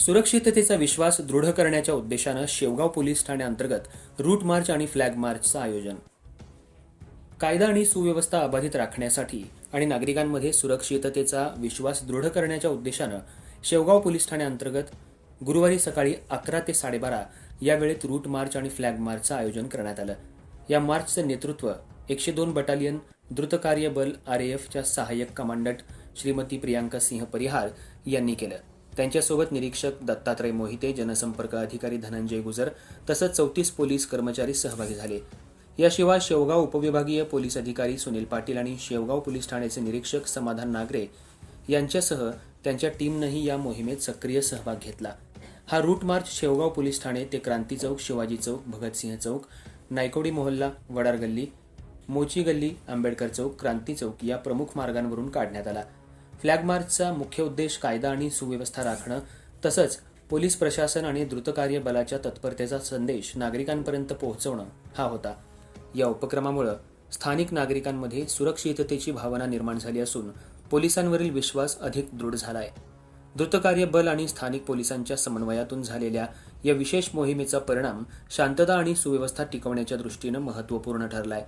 सुरक्षिततेचा विश्वास दृढ करण्याच्या उद्देशानं शेवगाव पोलीस ठाण्याअंतर्गत रूट मार्च आणि फ्लॅग मार्चचं आयोजन. कायदा आणि सुव्यवस्था अबाधित राखण्यासाठी आणि नागरिकांमध्ये सुरक्षिततेचा विश्वास दृढ करण्याच्या उद्देशानं शेवगाव पोलीस ठाण्याअंतर्गत गुरुवारी सकाळी अकरा ते साडेबारा या वेळेत रूट मार्च आणि फ्लॅग मार्चचं आयोजन करण्यात आलं. या मार्चचं नेतृत्व एकशे दोन बटालियन द्रुतकार्य बल आरएएफच्या सहाय्यक कमांडंट श्रीमती प्रियांका सिंह परिहार यांनी केलं. त्यांच्यासोबत निरीक्षक दत्तात्रय मोहिते जनसंपर्क अधिकारी धनंजय गुजर तसंच चौतीस पोलीस कर्मचारी सहभागी झाले. याशिवाय शेवगाव उपविभागीय पोलीस अधिकारी सुनील पाटील आणि शेवगाव पोलीस ठाण्याचे निरीक्षक समाधान नागरे यांच्यासह त्यांच्या टीमनंही या मोहिमेत सक्रिय सहभाग घेतला. हा रूट मार्च शेवगाव पोलीस ठाणे ते क्रांती चौक शिवाजी चौक भगतसिंह चौक नायकोडी मोहल्ला वडार गल्ली मोची गल्ली आंबेडकर चौक क्रांती चौक या प्रमुख मार्गांवरून काढण्यात आला. फ्लॅग मार्चचा मुख्य उद्देश कायदा आणि सुव्यवस्था राखणं तसंच पोलीस प्रशासन आणि द्रुतकार्य बलाच्या तत्परतेचा संदेश नागरिकांपर्यंत पोहोचवणं हा होता. या उपक्रमामुळं स्थानिक नागरिकांमध्ये सुरक्षिततेची भावना निर्माण झाली असून पोलिसांवरील विश्वास अधिक दृढ झाला आहे द्रुतकार्य बल आणि स्थानिक पोलिसांच्या समन्वयातून झालेल्या या विशेष मोहिमेचा परिणाम शांतता आणि सुव्यवस्था टिकवण्याच्या दृष्टीनं महत्त्वपूर्ण ठरलाय.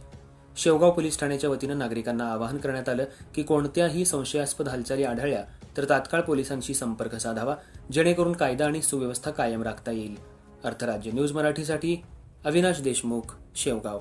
शेवगाव पोलीस ठाण्याच्या वतीनं नागरिकांना आवाहन करण्यात आलं की कोणत्याही संशयास्पद हालचाली आढळल्या तर तात्काळ पोलिसांशी संपर्क साधावा जेणेकरून कायदा आणि सुव्यवस्था कायम राखता येईल. अर्थराज्य न्यूज मराठीसाठी अविनाश देशमुख शेवगाव.